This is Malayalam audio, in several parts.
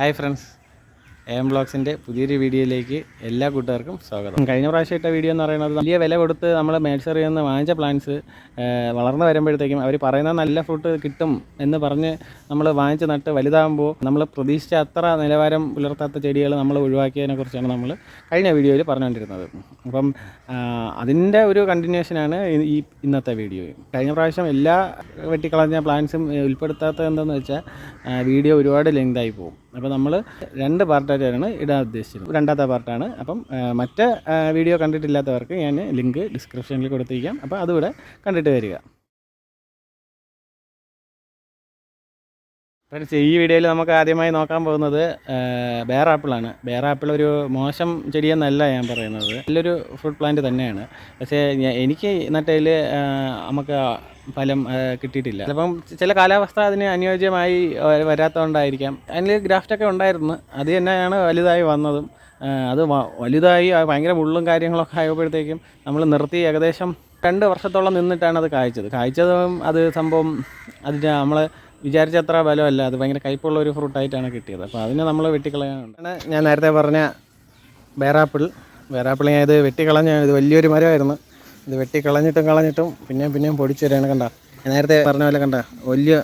Hi friends. എം ബ്ലോഗ്സിന്റെ പുതിയൊരു വീഡിയോയിലേക്ക് എല്ലാ കൂട്ടുകാർക്കും സ്വാഗതം. കഴിഞ്ഞ പ്രാവശ്യം ഇട്ട വീഡിയോ എന്ന് പറയുന്നത് വലിയ വില കൊടുത്ത് നമ്മൾ മേഴ്സറിയിൽ നിന്ന് വാങ്ങിച്ച പ്ലാന്റ്സ് വളർന്നു വരുമ്പോഴത്തേക്കും അവർ പറയുന്ന നല്ല ഫ്രൂട്ട് കിട്ടും എന്ന് പറഞ്ഞ് നമ്മൾ വാങ്ങിച്ച് നട്ട് വലുതാകുമ്പോൾ നമ്മൾ പ്രതീക്ഷിച്ച അത്ര നിലവാരം പുലർത്താത്ത ചെടികൾ നമ്മൾ ഒഴിവാക്കിയതിനെക്കുറിച്ചാണ് നമ്മൾ കഴിഞ്ഞ വീഡിയോയിൽ പറഞ്ഞുകൊണ്ടിരുന്നത്. അപ്പം അതിന്റെ ഒരു കണ്ടിന്യൂഷനാണ് ഈ- ഇന്നത്തെ വീഡിയോ. കഴിഞ്ഞ പ്രാവശ്യം എല്ലാ വെട്ടിക്കളഞ്ഞ പ്ലാന്റ്സും ഉൾപ്പെടുത്താത്തത് എന്താണെന്ന് വെച്ചാൽ വീഡിയോ ഒരുപാട് ലെങ്തായി പോകും. അപ്പോൾ നമ്മൾ രണ്ട് പാർട്ടായിട്ടാണ് ഇടാൻ ഉദ്ദേശിച്ചത് രണ്ടാമത്തെ പാർട്ടാണ്. അപ്പം മറ്റേ വീഡിയോ കണ്ടിട്ടില്ലാത്തവർക്ക് ഞാൻ ലിങ്ക് ഡിസ്ക്രിപ്ഷനിൽ കൊടുത്തിരിക്കാം. അപ്പോൾ അതുകൂടെ കണ്ടിട്ട് വരിക. ഫ്രണ്ട്സ് ഈ വീഡിയോയിൽ നമുക്ക് ആദ്യമായി നോക്കാൻ പോകുന്നത് ബേർ ആപ്പിളാണ് ബേർ ആപ്പിൾ ഒരു മോശം ചെടിയെന്നല്ല ഞാൻ പറയുന്നത്. നല്ലൊരു ഫ്രൂട്ട് പ്ലാന്റ് തന്നെയാണ്. പക്ഷേ എനിക്ക് നട്ടതിൽ നമുക്ക് ഫലം കിട്ടിയിട്ടില്ല. ചിലപ്പം ചില കാലാവസ്ഥ അതിന് അനുയോജ്യമായി വരാത്തതുകൊണ്ടായിരിക്കാം അതിൽ ഗ്രാഫ്റ്റൊക്കെ ഉണ്ടായിരുന്നു. അത് തന്നെയാണ് വലുതായി വന്നതും. അത് വലുതായി ഭയങ്കര മുള്ളും കാര്യങ്ങളൊക്കെ ആയപ്പോഴത്തേക്കും നമ്മൾ നിർത്തി ഏകദേശം രണ്ട് വർഷത്തോളം നിന്നിട്ടാണ് അത് കായ്ച്ചത്. കായ്ച്ചതും അത് സംഭവം അതിന് നമ്മൾ വിചാരിച്ച അത്ര ബലമല്ല. അത് ഭയങ്കര കയ്പുള്ള ഒരു ഫ്രൂട്ടായിട്ടാണ് കിട്ടിയത്. അപ്പോൾ അതിനെ നമ്മൾ വെട്ടിക്കളയാനുണ്ട് ഞാൻ നേരത്തെ പറഞ്ഞ ബേറാപ്പിൾ ബേറാപ്പിൾ ഞാൻ ഇത് വെട്ടിക്കളഞ്ഞ ഇത് വലിയൊരു മരമായിരുന്നു. ഇത് വെട്ടിക്കളഞ്ഞിട്ടും കളഞ്ഞിട്ടും പിന്നെയും പിന്നെയും പൊടിച്ചു വരികയാണ് കണ്ട. ഞാൻ നേരത്തെ പറഞ്ഞ പോലെ കണ്ട വലിയ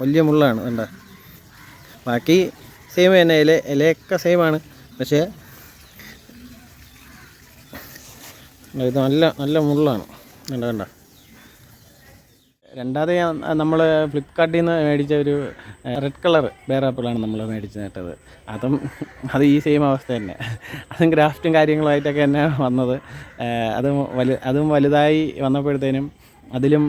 വലിയ മുള്ളാണ് കണ്ട. ബാക്കി സെയിം തന്നെ ഇല ഇലയൊക്കെ സെയിമാണ് പക്ഷേ ഇത് നല്ല നല്ല മുള്ളാണ്. കണ്ട കണ്ട. രണ്ടാമത് നമ്മൾ ഫ്ലിപ്കാർട്ടിൽ നിന്ന് മേടിച്ച ഒരു റെഡ് കളർ ബെയർ ആപ്പിളാണ് നമ്മൾ മേടിച്ച് നട്ടത് അതും അത് ഈ സെയിം അവസ്ഥ തന്നെ. അതും ഗ്രാഫ്റ്റും കാര്യങ്ങളുമായിട്ടൊക്കെ തന്നെ വന്നത്. അതും വലു അതും വലുതായി വന്നപ്പോഴത്തേനും അതിലും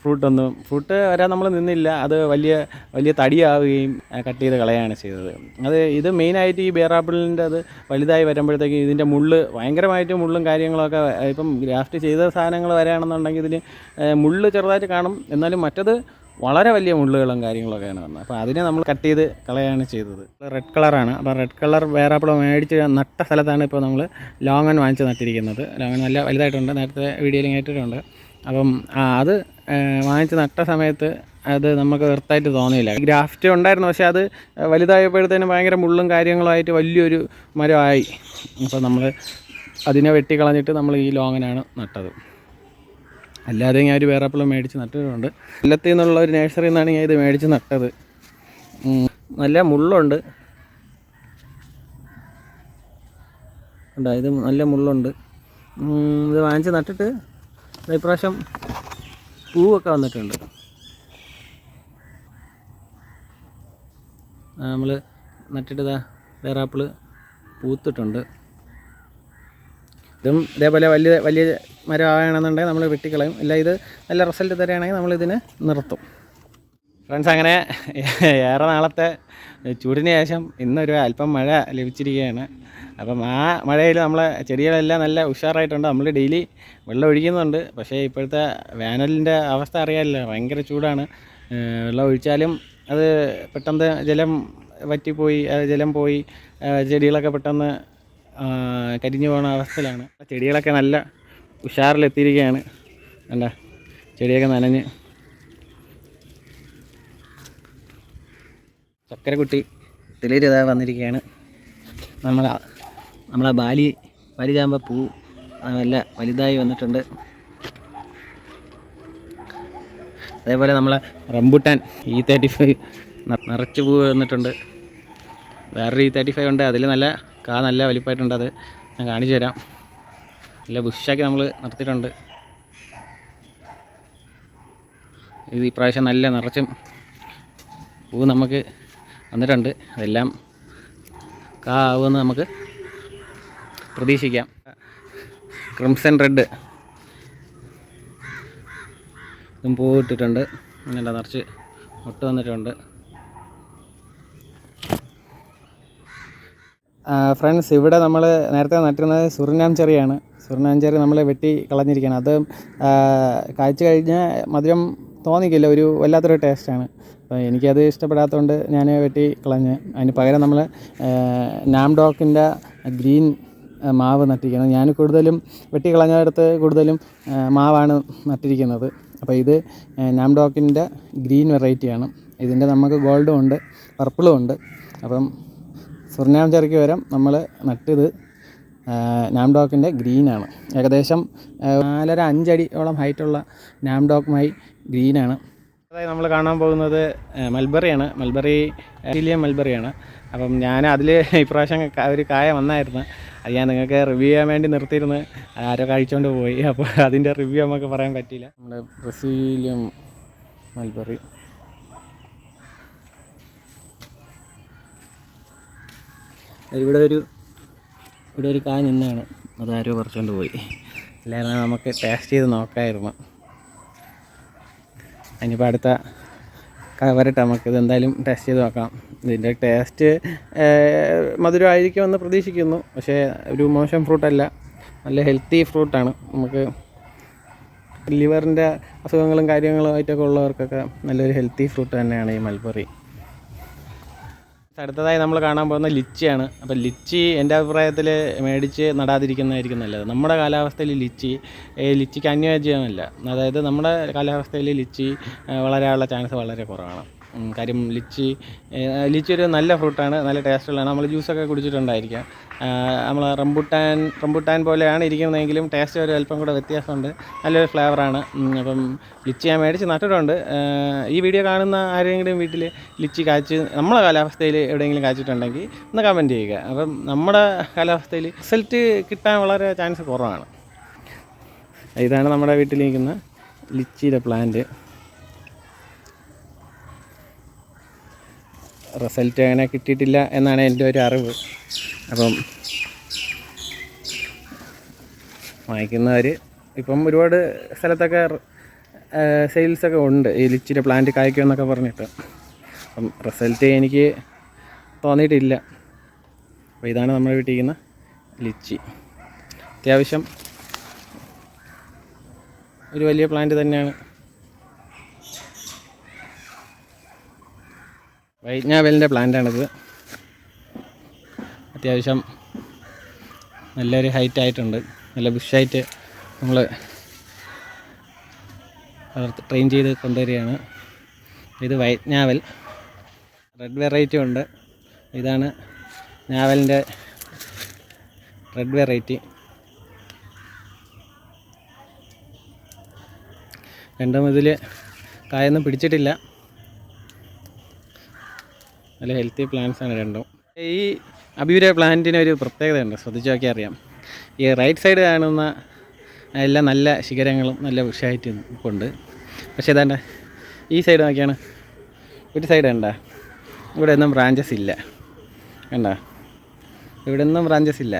ഫ്രൂട്ടൊന്നും ഫ്രൂട്ട് വരാൻ നമ്മൾ നിന്നില്ല. അത് വലിയ വലിയ തടിയാവുകയും കട്ട് ചെയ്ത് കളയാണ് ചെയ്തത്. അത് ഇത് മെയിനായിട്ട് ഈ ബേറാപ്പിളിന്റെ അത് വലുതായി വരുമ്പോഴത്തേക്ക് ഇതിന്റെ മുള്ള് ഭയങ്കരമായിട്ട് മുള്ളും കാര്യങ്ങളൊക്കെ ഇപ്പം ഗ്രാഫ്റ്റ് ചെയ്ത സാധനങ്ങൾ വരാണെന്നുണ്ടെങ്കിൽ ഇതിന് മുള്ള് ചെറുതായിട്ട് കാണും. എന്നാലും മറ്റത് വളരെ വലിയ മുള്ളുകളും കാര്യങ്ങളൊക്കെയാണ് വന്നത്. അപ്പോൾ അതിനെ നമ്മൾ കട്ട് ചെയ്ത് കളയാണ് ചെയ്തത്. റെഡ് കളറാണ്. അപ്പോൾ റെഡ് കളർ വേറാപ്പിൾ മേടിച്ച് നട്ട സ്ഥലത്താണ് ഇപ്പോൾ നമ്മൾ ലോങ്ങൻ വാങ്ങിച്ച് നട്ടിരിക്കുന്നത്. ലോങ്ങൻ നല്ല വലുതായിട്ടുണ്ട്. നേരത്തെ വീഡിയോയിൽ കേട്ടിട്ടുണ്ട് അപ്പം അത് വാങ്ങിച്ച് നട്ട സമയത്ത് അത് നമുക്ക് വെറുത്തായിട്ട് തോന്നിയില്ല. ഗ്രാഫ്റ്റ് ഉണ്ടായിരുന്നു പക്ഷേ അത് വലുതായപ്പോഴത്തേനും ഭയങ്കര മുള്ളും കാര്യങ്ങളുമായിട്ട് വലിയൊരു മരമായി. അപ്പോൾ നമ്മൾ അതിനെ വെട്ടിക്കളഞ്ഞിട്ട് നമ്മൾ ഈ ലോങ്ങനാണ് നട്ടത്. അല്ലാതെ ഞാൻ ഒരു വേറെ വേറെപ്പിളും മേടിച്ച് നട്ടിട്ടുണ്ട്. കൊല്ലത്തിൽ നിന്നുള്ള ഒരു നേഴ്സറിയിൽ നിന്നാണ് ഞാൻ ഇത് മേടിച്ച് നട്ടത്. നല്ല മുള്ളുണ്ട്. ഉണ്ടായത് നല്ല മുള്ളുണ്ട്. ഇത് വാങ്ങിച്ച് നട്ടിട്ട് ഇപ്രാവശ്യം പൂവൊക്കെ വന്നിട്ടുണ്ട്. നമ്മൾ നട്ടിട്ട് ഇതാ വേറാപ്പിൾ പൂത്തിട്ടുണ്ട്. ഇതും ഇതേപോലെ വലിയ വലിയ മരം ആവുകയാണെന്നുണ്ടെങ്കിൽ നമ്മൾ വെട്ടിക്കളയും. അല്ല ഇത് നല്ല റിസൾട്ട് തരികയാണെങ്കിൽ നമ്മളിതിനെ നിർത്തും. ഫ്രണ്ട്സ് അങ്ങനെ ഏറെ നാളത്തെ ചൂടിന് ശേഷം ഇന്നൊരു അല്പം മഴ ലഭിച്ചിരിക്കുകയാണ്. അപ്പം ആ മഴയിൽ നമ്മളെ ചെടികളെല്ലാം നല്ല ഉഷാറായിട്ടുണ്ട്. നമ്മൾ ഡെയിലി വെള്ളം ഒഴിക്കുന്നുണ്ട്. പക്ഷേ ഇപ്പോഴത്തെ വേനലിന്റെ അവസ്ഥ അറിയാമല്ലോ ഭയങ്കര ചൂടാണ്. വെള്ളം ഒഴിച്ചാലും അത് പെട്ടെന്ന് ജലം വറ്റിപ്പോയി ജലം പോയി ചെടികളൊക്കെ പെട്ടെന്ന് കരിഞ്ഞു പോകുന്ന അവസ്ഥയിലാണ്. ചെടികളൊക്കെ നല്ല ഉഷാറിലെത്തിയിരിക്കുകയാണ്. അല്ല ചെടിയൊക്കെ നനഞ്ഞ്. ചക്കരക്കുട്ടി കുട്ടി ഇതാ വന്നിരിക്കുകയാണ്. നമ്മൾ നമ്മളെ ബാലി ബാലിചാമ്പ പൂ നല്ല വലുതായി വന്നിട്ടുണ്ട്. അതേപോലെ നമ്മളെ റംബുട്ടാൻ ഇ തേർട്ടി ഫൈവ് നിറച്ച് പൂ വന്നിട്ടുണ്ട്. വേറൊരു ഇ തേർട്ടി ഫൈവ് ഉണ്ട്. അതിൽ നല്ല കാ നല്ല വലിപ്പമായിട്ടുണ്ട് അത്. ഞാൻ കാണിച്ചു തരാം. നല്ല ബുഷാക്കി നമ്മൾ നിർത്തിയിട്ടുണ്ട് ഇത് ഈ പ്രാവശ്യം നല്ല നിറച്ചും പൂ നമുക്ക് വന്നിട്ടുണ്ട്. അതെല്ലാം കാവുമെന്ന് നമുക്ക് പ്രതീക്ഷിക്കാം. Crimson red. ഇതും പൂ ഇട്ടിട്ടുണ്ട് നല്ല നിറച്ച് മുട്ട വന്നിട്ടുണ്ട്. ഫ്രണ്ട്സ് ഇവിടെ നമ്മൾ നേരത്തെ നട്ടിരുന്നത് സുറിനാം ചെറിയാണ്. സുറിനാം ചെറി നമ്മൾ വെട്ടി കളഞ്ഞിരിക്കുകയാണ്. അത് കാഴ്ച കഴിഞ്ഞാൽ മധുരം തോന്നിക്കില്ല ഒരു വല്ലാത്തൊരു ടേസ്റ്റാണ്. അപ്പോൾ എനിക്കത് ഇഷ്ടപ്പെടാത്തതുകൊണ്ട് ഞാൻ വെട്ടി കളഞ്ഞ്. അതിന് പകരം നമ്മൾ നാംഡോക്കിന്റെ ഗ്രീൻ മാവ് നട്ടിരിക്കുന്നത് ഞാൻ കൂടുതലും വെട്ടി കളഞ്ഞെടുത്ത് കൂടുതലും മാവാണ് നട്ടിരിക്കുന്നത്. അപ്പോൾ ഇത് നാംഡോക്കിന്റെ ഗ്രീൻ വെറൈറ്റിയാണ്. ഇതിന്റെ നമുക്ക് ഗോൾഡും ഉണ്ട് പർപ്പിളും ഉണ്ട്. അപ്പം സുർനാം ചെറിക്ക് വരം നമ്മൾ നട്ടിത് നാംഡോക്കിന്റെ ഗ്രീനാണ്. ഏകദേശം നാലര അഞ്ചടിയോളം ഹൈറ്റുള്ള നാംഡോക്കുമായി ഗ്രീനാണ്. അതായത് നമ്മൾ കാണാൻ പോകുന്നത് മൽബറിയാണ്. Mulberry helium മൽബറിയാണ്. അപ്പം ഞാൻ അതിൽ ഇപ്രാവശ്യം ഒരു കായ വന്നായിരുന്നു. അത് ഞാൻ നിങ്ങൾക്ക് റിവ്യൂ ചെയ്യാൻ വേണ്ടി നിർത്തിയിരുന്ന്. ആരോ കഴിച്ചുകൊണ്ട് പോയി. അപ്പോൾ അതിന്റെ റിവ്യൂ നമുക്ക് പറയാൻ പറ്റിയില്ല. നമ്മുടെ ബ്രസീലിയം മൽബറി. ഇവിടെ ഒരു ഇവിടെ ഒരു കായ നിന്നാണ്. അതാരോ പറിച്ചുകൊണ്ട് പോയി. അല്ലായിരുന്നു നമുക്ക് ടേസ്റ്റ് ചെയ്ത് നോക്കാമായിരുന്നു അതിനിപ്പോൾ അടുത്ത കവറിട്ട് നമുക്കിത് എന്തായാലും ടേസ്റ്റ് ചെയ്ത് നോക്കാം. ഇതിന്റെ ടേസ്റ്റ് മധുരമായിരിക്കുമെന്ന് പ്രതീക്ഷിക്കുന്നു. പക്ഷേ ഒരു മോശം ഫ്രൂട്ടല്ല നല്ല ഹെൽത്തി ഫ്രൂട്ടാണ് നമുക്ക് ലിവറിന്റെ അസുഖങ്ങളും കാര്യങ്ങളും ആയിട്ടൊക്കെ ഉള്ളവർക്കൊക്കെ നല്ലൊരു ഹെൽത്തി ഫ്രൂട്ട് തന്നെയാണ് ഈ മൽബറി അടുത്തതായി നമ്മൾ കാണാൻ പോകുന്ന ലിച്ചിയാണ്. അപ്പോൾ ലിച്ചി എന്റെ അഭിപ്രായത്തിൽ മേടിച്ച് നടാതിരിക്കുന്നതായിരിക്കും നല്ലത്. നമ്മുടെ കാലാവസ്ഥയിൽ ലിച്ചി ലിച്ചിക്ക് അനുയോജ്യമല്ല. അതായത് നമ്മുടെ കാലാവസ്ഥയിൽ ലിച്ചി വളരാനുള്ള ചാൻസ് വളരെ കുറവാണ്. കാര്യം ലിച്ചി ലിച്ചി ഒരു നല്ല ഫ്രൂട്ടാണ് നല്ല ടേസ്റ്റുള്ളതാണ്. നമ്മൾ ജ്യൂസൊക്കെ കുടിച്ചിട്ടുണ്ടായിരിക്കാം. നമ്മൾ റംബുട്ടാൻ റംബുട്ടാൻ പോലെയാണ് ഇരിക്കുന്നതെങ്കിലും ടേസ്റ്റ് ഒരു അല്പം കൂടെ വ്യത്യാസമുണ്ട്. നല്ലൊരു ഫ്ലേവറാണ്. അപ്പം ലിച്ചി ഞാൻ മേടിച്ച് നട്ടിട്ടുണ്ട്. ഈ വീഡിയോ കാണുന്ന ആരെങ്കിലും വീട്ടിൽ ലിച്ചി കാച്ച് നമ്മളെ കാലാവസ്ഥയിൽ എവിടെയെങ്കിലും കാച്ചിട്ടുണ്ടെങ്കിൽ ഒന്ന് കമന്റ് ചെയ്യുക. അപ്പം നമ്മുടെ കാലാവസ്ഥയിൽ റിസൾട്ട് കിട്ടാൻ വളരെ ചാൻസ് കുറവാണ്. ഇതാണ് നമ്മുടെ വീട്ടിലിരിക്കുന്ന ലിച്ചിയുടെ പ്ലാന്റ് റിസൾട്ട് അങ്ങനെ കിട്ടിയിട്ടില്ല എന്നാണ് എന്റെ ഒരു അറിവ്. അപ്പം വാങ്ങിക്കുന്നവർ ഇപ്പം ഒരുപാട് സ്ഥലത്തൊക്കെ സെയിൽസൊക്കെ ഉണ്ട്. ഈ ലിച്ചിന്റെ പ്ലാന്റ് കായ്ക്കുമെന്നൊക്കെ പറഞ്ഞിട്ട്. അപ്പം റിസൾട്ട് എനിക്ക് തോന്നിയിട്ടില്ല. അപ്പോൾ ഇതാണ് നമ്മൾ വീട്ടിരിക്കുന്ന ലിച്ചി. അത്യാവശ്യം ഒരു വലിയ പ്ലാന്റ് തന്നെയാണ്. വൈജ്ഞാവലിന്റെ പ്ലാന്റാണിത്. അത്യാവശ്യം നല്ലൊരു ഹൈറ്റ് ആയിട്ടുണ്ട്. നല്ല ബുഷായിട്ട് നമ്മൾ വളർത്ത് ട്രെയിൻ ചെയ്ത് കൊണ്ടുവരികയാണ്. ഇത് വൈറ്റ് റെഡ് വെറൈറ്റി ഉണ്ട്. ഇതാണ് ഞാവലിന്റെ റെഡ് വെറൈറ്റി രണ്ടും ഇതിൽ കായൊന്നും പിടിച്ചിട്ടില്ല. നല്ല ഹെൽത്തി പ്ലാന്റ്സ് ആണ് രണ്ടും. ഈ അബിയൂര പ്ലാന്റിന് ഒരു പ്രത്യേകതയുണ്ട് ശ്രദ്ധിച്ചു നോക്കിയാൽ അറിയാം. ഈ റൈറ്റ് സൈഡ് കാണുന്ന എല്ലാം നല്ല ശിഖരങ്ങളും നല്ല ഉഷായിട്ട് ഉണ്ട് പക്ഷേ ഇതാണ്ട ഈ സൈഡ് നോക്കിയാണ് ഒരു സൈഡ് കണ്ട ഇവിടെ ഒന്നും ബ്രാഞ്ചസ് ഇല്ല. കണ്ട? ഇവിടെ ഒന്നും ബ്രാഞ്ചസ് ഇല്ല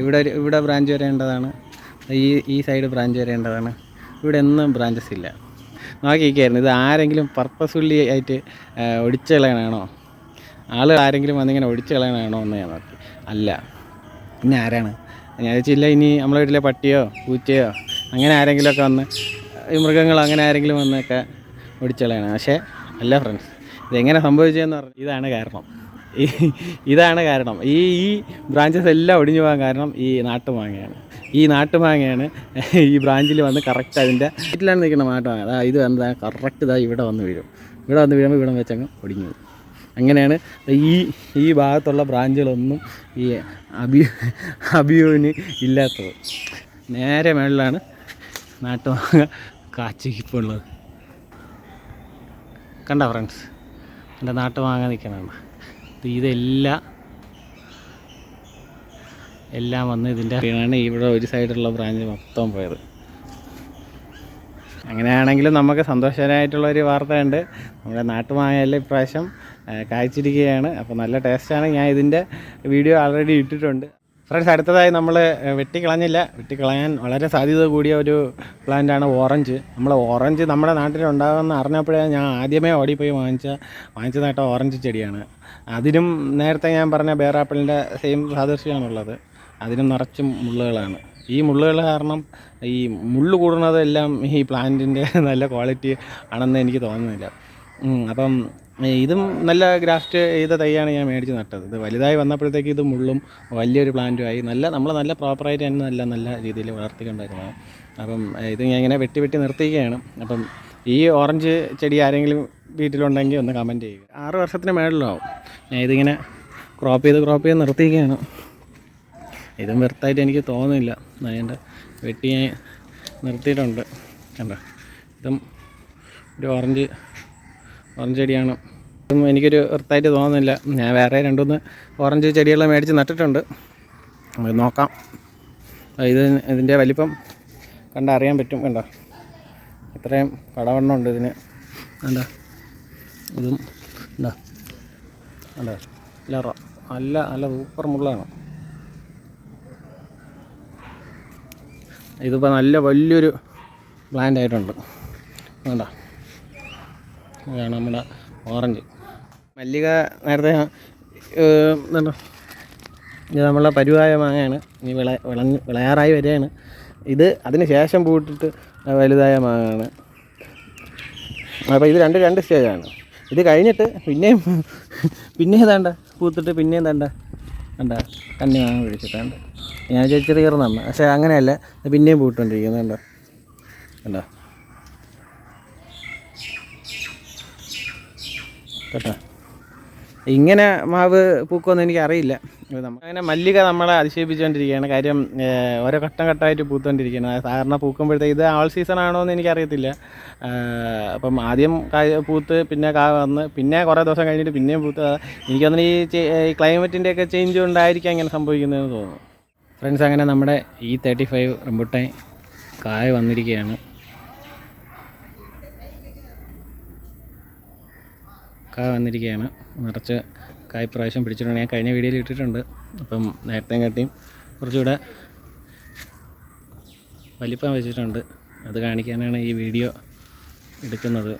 ഇവിടെ ഇവിടെ ബ്രാഞ്ച് വരേണ്ടതാണ് ഈ ഈ സൈഡ് ബ്രാഞ്ച് വരേണ്ടതാണ്. ഇവിടെ ഒന്നും ബ്രാഞ്ചസ് ഇല്ല. നോക്കിയിരിക്കുകയായിരുന്നു ഇത് ആരെങ്കിലും പർപ്പസ്ഫുള്ളി ആയിട്ട് ഒടിച്ചു ആൾ ആരെങ്കിലും വന്നിങ്ങനെ ഒഴിച്ച് കളയണമാണോ എന്ന് ഞാൻ നോക്കി അല്ല പിന്നെ ആരാണ്? ഞാൻ ചോദിച്ചില്ല ഇനി നമ്മളെ വീട്ടിലെ പട്ടിയോ പൂച്ചയോ അങ്ങനെ ആരെങ്കിലുമൊക്കെ വന്ന് ഈ മൃഗങ്ങൾ അങ്ങനെ ആരെങ്കിലും വന്നൊക്കെ ഒടിച്ചു കളയണം. പക്ഷേ അല്ല ഫ്രണ്ട്സ് ഇതെങ്ങനെ സംഭവിച്ചതെന്ന് പറഞ്ഞാൽ ഇതാണ് കാരണം. ഈ ഇതാണ് കാരണം. ഈ ഈ ബ്രാഞ്ചസ് എല്ലാം ഒടിഞ്ഞു പോകാൻ കാരണം ഈ നാട്ടുമാങ്ങയാണ്. ഈ നാട്ടുമാങ്ങയാണ് ഈ ബ്രാഞ്ചിൽ വന്ന് കറക്റ്റ് അതിന്റെ വീട്ടിലാണ് നിൽക്കുന്ന നാട്ടുമാങ്ങ. അതാ ഇത് എന്താ കറക്റ്റ് ഇതാ ഇവിടെ വന്ന് വീഴും. ഇവിടെ വന്ന് വീഴുമ്പോൾ ഇവിടെ വെച്ചങ്ങ് ഒടിഞ്ഞു അങ്ങനെയാണ്. ഈ ഈ ഭാഗത്തുള്ള ബ്രാഞ്ചുകളൊന്നും ഈ അബി അബിയോന് ഇല്ലാത്തത്. നേരെ മേളിലാണ് നാട്ടുമാങ്ങ കാച്ചിപ്പുള്ളത് കണ്ട ഫ്രണ്ട്സ് എന്റെ നാട്ടുമാങ്ങ നിൽക്കണതാണ്. ഇതെല്ലാം എല്ലാം വന്ന് ഇതിന്റെ ആണ് ഇവിടെ ഒരു സൈഡിലുള്ള ബ്രാഞ്ച് മൊത്തം പോയത്. അങ്ങനെയാണെങ്കിലും നമുക്ക് സന്തോഷകരമായിട്ടുള്ള ഒരു വാർത്തയുണ്ട്. നമ്മുടെ നാട്ടുമാങ്ങയെല്ലാം ഇപ്രാവശ്യം കായ്ച്ചിരിക്കുകയാണ്. അപ്പോൾ നല്ല ടേസ്റ്റാണ്. ഞാൻ ഇതിന്റെ വീഡിയോ ആൾറെഡി ഇട്ടിട്ടുണ്ട്. ഫ്രണ്ട്സ് അടുത്തതായി നമ്മൾ വെട്ടിക്കളഞ്ഞില്ല. വെട്ടിക്കളയാൻ വളരെ സാധ്യത കൂടിയ ഒരു പ്ലാന്റാണ് ഓറഞ്ച്. നമ്മൾ ഓറഞ്ച് നമ്മുടെ നാട്ടിലുണ്ടാകുമെന്ന് അറിഞ്ഞപ്പോഴേ ഞാൻ ആദ്യമേ ഓടിപ്പോയി വാങ്ങിച്ച വാങ്ങിച്ച നേട്ട ഓറഞ്ച് ചെടിയാണ്. അതിനും നേരത്തെ ഞാൻ പറഞ്ഞ ബേറാപ്പിളിന്റെ സെയിം സാദൃശ്യമാണുള്ളത്. അതിനും നിറച്ചും മുള്ളുകളാണ്. ഈ മുള്ളുകൾ കാരണം ഈ മുള്ളു കൂടുന്നതെല്ലാം ഈ പ്ലാന്റിന്റെ നല്ല ക്വാളിറ്റി ആണെന്ന് എനിക്ക് തോന്നുന്നില്ല. അപ്പം ഇതും നല്ല ഗ്രാഫ്റ്റ് ചെയ്ത തൈയാണ് ഞാൻ മേടിച്ച് നട്ടത്. ഇത് വലുതായി വന്നപ്പോഴത്തേക്ക് ഇത് മുള്ളും വലിയൊരു പ്ലാന്റുമായി നല്ല നമ്മൾ നല്ല പ്രോപ്പറായിട്ട് തന്നെ നല്ല നല്ല രീതിയിൽ വളർത്തിക്കൊണ്ടിരുന്നത് അപ്പം ഇത് ഞാൻ ഇങ്ങനെ വെട്ടി വെട്ടി നിർത്തിയിരിക്കുകയാണ്. അപ്പം ഈ ഓറഞ്ച് ചെടി ആരെങ്കിലും വീട്ടിലുണ്ടെങ്കിൽ ഒന്ന് കമന്റ് ചെയ്യുക. ആറ് വർഷത്തിന് മേളിലാവും. ഞാൻ ഇതിങ്ങനെ ക്രോപ്പ് ചെയ്ത് ക്രോപ്പ് ചെയ്ത് നിർത്തിയിരിക്കുകയാണ്. ഇതും വെറുത്തായിട്ട് എനിക്ക് തോന്നുന്നില്ല. അതിന്റെ വെട്ടി ഞാൻ നിർത്തിയിട്ടുണ്ട്. കണ്ടോ? ഇതും ഒരു ഓറഞ്ച് ഓറഞ്ച് ചെടിയാണ്. ഇതും എനിക്കൊരു വൃത്തായിട്ട് തോന്നുന്നില്ല. ഞാൻ വേറെ രണ്ടുമൂന്ന് ഓറഞ്ച് ചെടികൾ മേടിച്ച് നട്ടിട്ടുണ്ട്. നോക്കാം. ഇത് ഇതിന്റെ വലിപ്പം കണ്ടറിയാൻ പറ്റും കണ്ടോ? ഇത്രയും കടവണ്ണം ഉണ്ട് ഇതിന്. കണ്ടോ? ഇതും എന്താ കണ്ടോ? നല്ല നല്ല നല്ല സൂപ്പർ മുള്ളാണ്. ഇതിപ്പോൾ നല്ല വലിയൊരു പ്ലാന്റ് ആയിട്ടുണ്ട്. വേണ്ട ഇതാണ് നമ്മുടെ ഓറഞ്ച്. മല്ലിക നേരത്തെ ഇത് നമ്മളെ പരുവായ മാങ്ങയാണ്. ഇനി വിള വിളഞ്ഞ് വിളയാറായി വരികയാണ്. ഇത് അതിന് ശേഷം പൂട്ടിട്ട് വലുതായ മാങ്ങയാണ് അപ്പോൾ ഇത് രണ്ട് രണ്ട് സ്റ്റേജാണ് ഇത് കഴിഞ്ഞിട്ട് പിന്നെയും പിന്നെയും തണ്ട. പൂത്തിട്ട് പിന്നെയും തണ്ട. വേണ്ട കന്നി മാങ്ങ പിടിച്ചിട്ടുണ്ട്. ഞാൻ ചേച്ചി കയറുന്നതാണ് പക്ഷേ അങ്ങനെയല്ല. പിന്നെയും പൂട്ടുകൊണ്ടിരിക്കുന്നത് കണ്ടോ? കേട്ടോ. ഇങ്ങനെ മാവ് പൂക്കുമെന്ന് എനിക്ക് അറിയില്ല അങ്ങനെ മല്ലിക നമ്മളെ അതിശയിപ്പിച്ചുകൊണ്ടിരിക്കുകയാണ് കാര്യം ഓരോ ഘട്ടം ഘട്ടമായിട്ട് പൂത്തുകൊണ്ടിരിക്കുകയാണ് സാധാരണ പൂക്കുമ്പോഴത്തേക്ക് ഇത് ആൾ സീസൺ ആണോ എന്ന് എനിക്കറിയത്തില്ല. അപ്പം ആദ്യം പൂത്ത് പിന്നെ കാ വന്ന് പിന്നെ കുറേ ദിവസം കഴിഞ്ഞിട്ട് പിന്നെയും പൂത്ത്. എനിക്ക് തോന്നുന്നു ഈ ചെ- ഈ ക്ലൈമറ്റിന്റെ ഒക്കെ ചേഞ്ച് കൊണ്ടായിരിക്കാം ഇങ്ങനെ സംഭവിക്കുന്നതെന്ന് തോന്നുന്നു. ഫ്രണ്ട്സ് അങ്ങനെ നമ്മുടെ ഈ തേർട്ടി ഫൈവ് റംബുട്ടാൻ കായ വന്നിരിക്കുകയാണ്. കായ വന്നിരിക്കുകയാണ്. നിറച്ച് കായ് പ്രാവശ്യം പിടിച്ചിട്ടുണ്ട്. ഞാൻ കഴിഞ്ഞ വീഡിയോയിൽ ഇട്ടിട്ടുണ്ട്. അപ്പം നേരത്തെ കാട്ടിയും കുറച്ചുകൂടെ വലിപ്പം വെച്ചിട്ടുണ്ട്. അത് കാണിക്കാനാണ് ഈ വീഡിയോ എടുക്കുന്നത്.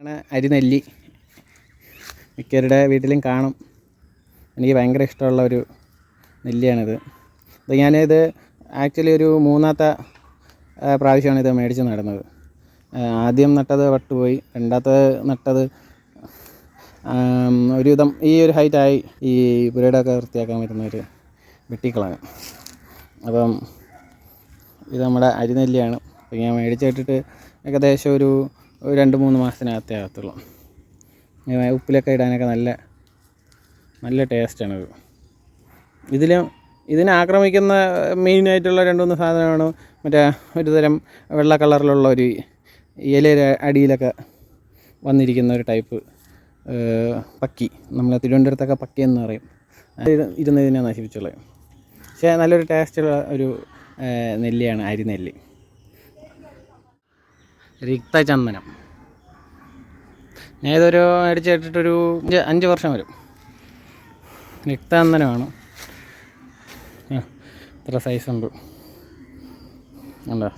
അരി അരിനെല്ലി. മിക്കവരുടെ വീട്ടിലും കാണും. എനിക്ക് ഭയങ്കര ഇഷ്ടമുള്ള ഒരു നെല്ലിയാണിത്. ഇത് ഞാനിത് ആക്ച്വലി ഒരു മൂന്നാമത്തെ പ്രാവശ്യമാണ് ഇത് മേടിച്ച് നടുന്നത്. ആദ്യം നട്ടത് വട്ടുപോയി രണ്ടാമത്തെ നട്ടത് ഒരുവിധം ഈ ഒരു ഹൈറ്റായി ഈ പുരയിടമൊക്കെ വൃത്തിയാക്കാൻ പറ്റുന്ന ഒരു വെട്ടിക്കളാണ്. അപ്പം ഇത് നമ്മുടെ അരിനെല്ലിയാണ്. അപ്പം ഞാൻ മേടിച്ചിട്ടിട്ട് ഏകദേശം ഒരു രണ്ട് മൂന്ന് മാസത്തിനകത്തേ ആകത്തുള്ളൂ. ഉപ്പിലൊക്കെ ഇടാനൊക്കെ നല്ല നല്ല ടേസ്റ്റാണിത് ഇത് ഇതിലും ഇതിനെ ആക്രമിക്കുന്ന മെയിനായിട്ടുള്ള രണ്ട് മൂന്ന് സാധനമാണ് മറ്റേ ഒരു തരം വെള്ള കളറിലുള്ള ഒരു ഇലയുടെ അടിയിലൊക്കെ വന്നിരിക്കുന്ന ഒരു ടൈപ്പ് പക്കി. നമ്മളെ തിരുവനന്തപുരത്തൊക്കെ പക്കി എന്ന് പറയും. ഇരുന്ന് ഇതിനെ നശിപ്പിച്ചുള്ളത് പക്ഷേ നല്ലൊരു ടേസ്റ്റുള്ള ഒരു നെല്ലിയാണ് അരിനെല്ലി രക്തചന്ദനം. ഞാൻ ഇതൊരു അഞ്ച് അഞ്ച് വർഷം വരും. രക്തചന്ദനമാണ്. ഇത്ര സൈസ് ഉണ്ട്. ഉണ്ടോ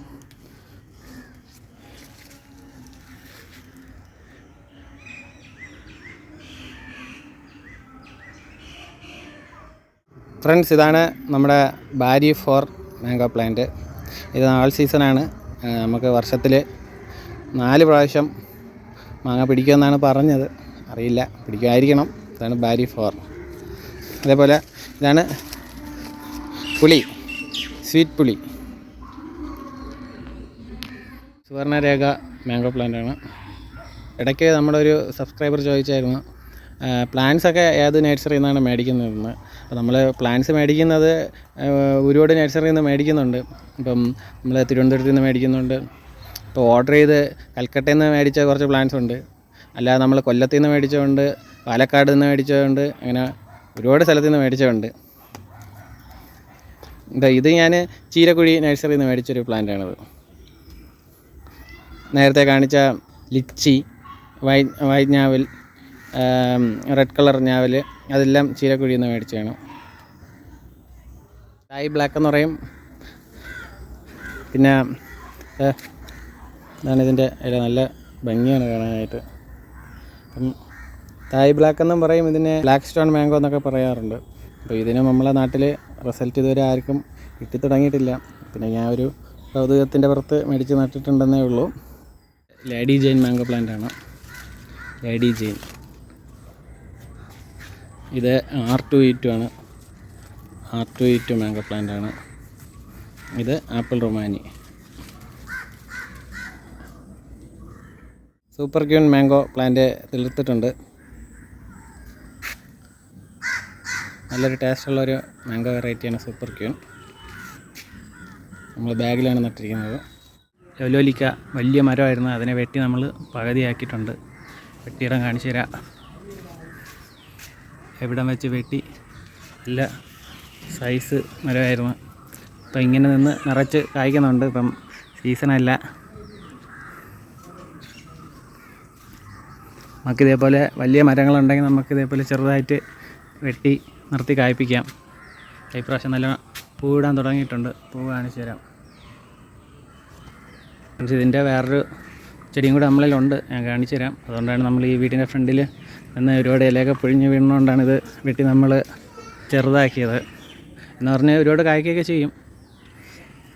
ഫ്രണ്ട്സ് ഇതാണ് നമ്മുടെ ബാരി ഫോർ മാംഗോ പ്ലാന്റ് ഇത് ആൾ സീസണാണ് നമുക്ക് വർഷത്തിൽ നാല് പ്രാവശ്യം മാങ്ങ പിടിക്കുമെന്നാണ് പറഞ്ഞത്. അറിയില്ല. പിടിക്കുമായിരിക്കണം ഇതാണ് ബാരി ഫോർ അതേപോലെ ഇതാണ് പുളി. സ്വീറ്റ് പുളി. സുവർണരേഖ മാംഗോ പ്ലാന്റ് ആണ് ഇടയ്ക്ക് നമ്മുടെ ഒരു സബ്സ്ക്രൈബർ ചോദിച്ചായിരുന്നു പ്ലാന്റ്സ് ഒക്കെ ഏത് നഴ്സറിയിൽ നിന്നാണ് മേടിക്കുന്നതെന്ന്. അപ്പോൾ നമ്മൾ പ്ലാന്റ്സ് മേടിക്കുന്നത് ഒരുപാട് നഴ്സറിയിൽ നിന്ന് മേടിക്കുന്നുണ്ട്. ഇപ്പം നമ്മൾ തിരുവനന്തപുരത്ത് നിന്ന് മേടിക്കുന്നുണ്ട്. ഇപ്പോൾ ഓർഡർ ചെയ്ത് കൽക്കട്ടയിൽ നിന്ന് മേടിച്ച കുറച്ച് പ്ലാന്റ്സ് ഉണ്ട്. അല്ലാതെ നമ്മൾ കൊല്ലത്തു നിന്ന് മേടിച്ചതുണ്ട് പാലക്കാട് നിന്ന് മേടിച്ചതുണ്ട് അങ്ങനെ ഒരുപാട് സ്ഥലത്തു നിന്ന് മേടിച്ചതുണ്ട്. ഇതാ ഇത് ഞാൻ ചീരക്കുഴി നഴ്സറിയിൽ നിന്ന് മേടിച്ചൊരു പ്ലാന്റാണത്. നേരത്തെ കാണിച്ച ലിച്ചി വൈ വൈറ്റ് ഞാവൽ റെഡ് കളർ ഞാവൽ അതെല്ലാം ചീരക്കുഴിയിൽ നിന്ന് മേടിച്ചതാണ്. തായ് ബ്ലാക്ക് എന്ന് പറയും. പിന്നെ ഏ, ഇതാണ് ഇതിന്റെ ഇല. നല്ല ഭംഗിയാണ് കാണാനായിട്ട്. അപ്പം തായ് ബ്ലാക്ക് എന്നും പറയും ഇതിനെ ബ്ലാക്ക് സ്റ്റോൺ മാംഗോ എന്നൊക്കെ പറയാറുണ്ട്. അപ്പോൾ ഇതിന് നമ്മളെ നാട്ടിൽ റിസൾട്ട് ഇതുവരെ ആർക്കും കിട്ടി തുടങ്ങിയിട്ടില്ല പിന്നെ ഞാൻ ഒരു കൗതുകത്തിന്റെ പുറത്ത് മേടിച്ച് നട്ടിട്ടുണ്ടെന്നേ ഉള്ളൂ. ലേഡി ജെയിൻ മാംഗോ പ്ലാന്റ് ആണ്. Lady Jane. ഇത് ആർ ടു ഇ ടു ആണ്. R two E two mango plant ആണ്. ഇത് apple Rumani. Super queen mango plant തെളിർത്തിട്ടുണ്ട് നല്ലൊരു ടേസ്റ്റുള്ളൊരു മാംഗോ വെറൈറ്റിയാണ് സൂപ്പർ ക്യൂൻ. നമ്മൾ ബാഗിലാണ് നട്ടിരിക്കുന്നത്. ലവലോലിക്ക വലിയ മരമായിരുന്നു. അതിനെ വെട്ടി നമ്മൾ പകുതിയാക്കിയിട്ടുണ്ട്. വെട്ടിയിടം കാണിച്ചു തരാം. എവിടം വെച്ച് വെട്ടി. നല്ല സൈസ് മരമായിരുന്നു. ഇപ്പം ഇങ്ങനെ നിന്ന് നിറച്ച് കായ്ക്കുന്നുണ്ട്. ഇപ്പം സീസണല്ല. നമുക്കിതേപോലെ വലിയ മരങ്ങളുണ്ടെങ്കിൽ നമുക്കിതേപോലെ ചെറുതായിട്ട് വെട്ടി നിർത്തി കായ്പ്പിക്കാം. ഇപ്രാവശ്യം നല്ല പൂവിടാൻ തുടങ്ങിയിട്ടുണ്ട്. പൂവ് കാണിച്ചു തരാം. ഇതിന്റെ വേറൊരു ചെടിയും കൂടെ നമ്മളിലുണ്ട്. ഞാൻ കാണിച്ചു തരാം. അതുകൊണ്ടാണ് നമ്മൾ ഈ വീടിന്റെ ഫ്രണ്ടിൽ നിന്ന് ഒരുപാട് ഇലയൊക്കെ പൊഴിഞ്ഞ് വീണുകൊണ്ടാണ് ഇത് വെട്ടി നമ്മൾ ചെറുതാക്കിയത്. എന്ന് പറഞ്ഞാൽ ഒരുപാട് കായ്ക്കുകയൊക്കെ ചെയ്യും.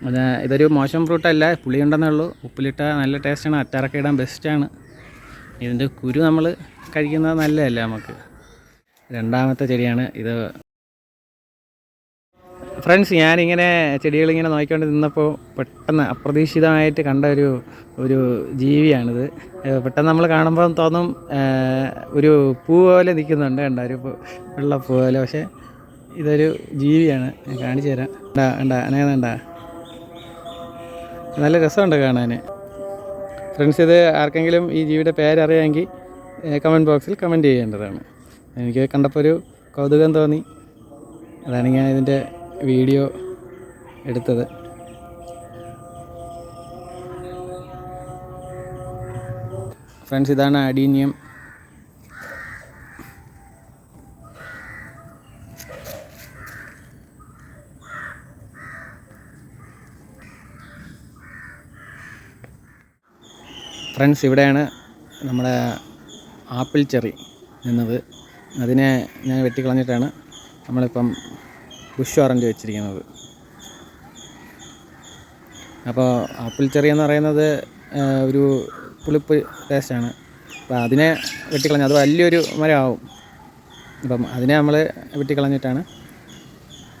അത് ഇതൊരു മോശം ഫ്രൂട്ടല്ല പുളിയുണ്ടെന്നേ ഉള്ളൂ. ഉപ്പിലിട്ട നല്ല ടേസ്റ്റാണ്. അച്ചാറൊക്കെ ഇടാൻ ബെസ്റ്റാണ് ഇതിന്റെ കുരു നമ്മൾ കഴിക്കുന്നത് നല്ലതല്ല നമുക്ക്. രണ്ടാമത്തെ ചെടിയാണ് ഇത്. ഫ്രണ്ട്സ് ഞാനിങ്ങനെ ചെടികളിങ്ങനെ നോക്കിക്കൊണ്ട് നിന്നപ്പോൾ പെട്ടെന്ന് അപ്രതീക്ഷിതമായിട്ട് കണ്ട ഒരു ഒരു ജീവിയാണിത് പെട്ടെന്ന് നമ്മൾ കാണുമ്പോൾ തോന്നും ഒരു പൂ പോലെ നിൽക്കുന്നുണ്ട് കണ്ട? ഒരു വെള്ള പൂ പോലെ. പക്ഷേ ഇതൊരു ജീവിയാണ്. ഞാൻ കാണിച്ചു തരാം. ഉണ്ടാ ഉണ്ടാ അനേതാ നല്ല രസമുണ്ട് കാണാൻ ഫ്രണ്ട്സ് ഇത് ആർക്കെങ്കിലും ഈ ജീവിയുടെ പേരറിയാമെങ്കിൽ കമന്റ് ബോക്സിൽ കമന്റ് ചെയ്യേണ്ടതാണ്. എനിക്ക് കണ്ടപ്പോൾ ഒരു കൗതുകം തോന്നി. അതാണ് ഞാൻ ഇതിന്റെ വീഡിയോ എടുത്തത്. ഫ്രണ്ട്സ് ഇതാണ് അഡീനിയം ഫ്രണ്ട്സ് ഇവിടെയാണ് നമ്മുടെ ആപ്പിൾ ചെറി നിന്നത്. അതിനെ ഞാൻ വെട്ടിക്കളഞ്ഞിട്ടാണ് നമ്മളിപ്പം ബുഷ് ഓറഞ്ച് വെച്ചിരിക്കുന്നത്. അപ്പോൾ ആപ്പിൾ ചെറി എന്ന് പറയുന്നത് ഒരു പുളിപ്പ് ടേസ്റ്റാണ് അപ്പോൾ അതിനെ വെട്ടിക്കളഞ്ഞു അത് വലിയൊരു മരമാവും. അപ്പം അതിനെ നമ്മൾ വെട്ടിക്കളഞ്ഞിട്ടാണ്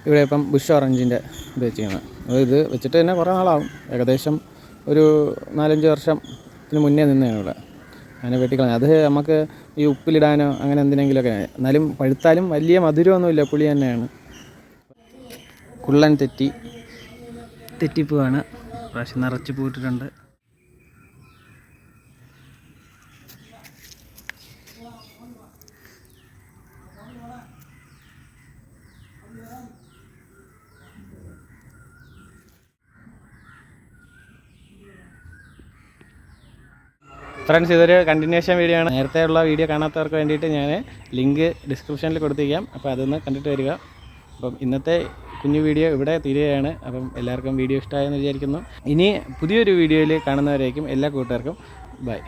ഇവിടെ ഇപ്പം ബുഷ് ഓറഞ്ചിന്റെ ഇത് വെച്ചിരിക്കുന്നത്. അപ്പോൾ ഇത് വെച്ചിട്ട് തന്നെ കുറേ നാളാവും. ഏകദേശം ഒരു നാലഞ്ച് വർഷത്തിന് മുന്നേ നിന്നാണ് ഇവിടെ അതിനെ വെട്ടിക്കളഞ്ഞു. അത് നമുക്ക് ഈ ഉപ്പിലിടാനോ അങ്ങനെ എന്തിനെങ്കിലുമൊക്കെ. എന്നാലും പഴുത്താലും വലിയ മധുരമൊന്നുമില്ല പുളി തന്നെയാണ്. കുള്ളൻ തെറ്റി. തെറ്റിപ്പൂവാണ്. പ്രാവശ്യം നിറച്ച് പൂട്ടിട്ടുണ്ട് ഫ്രണ്ട്സ് ഇതൊരു കണ്ടിന്യൂഷൻ വീഡിയോ ആണ്. നേരത്തെ ഉള്ള വീഡിയോ കാണാത്തവർക്ക് വേണ്ടിയിട്ട് ഞാൻ ലിങ്ക് ഡിസ്ക്രിപ്ഷനിൽ കൊടുത്തിരിക്കാം. അപ്പോൾ അതൊന്ന് കണ്ടിട്ട് വരിക. അപ്പം ഇന്നത്തെ കുഞ്ഞു വീഡിയോ ഇവിടെ തീരുകയാണ്. അപ്പം എല്ലാവർക്കും വീഡിയോ ഇഷ്ടമായെന്ന് വിചാരിക്കുന്നു. ഇനി പുതിയൊരു വീഡിയോയിൽ കാണുന്നവരേക്കും എല്ലാ കൂട്ടുകാർക്കും ബൈ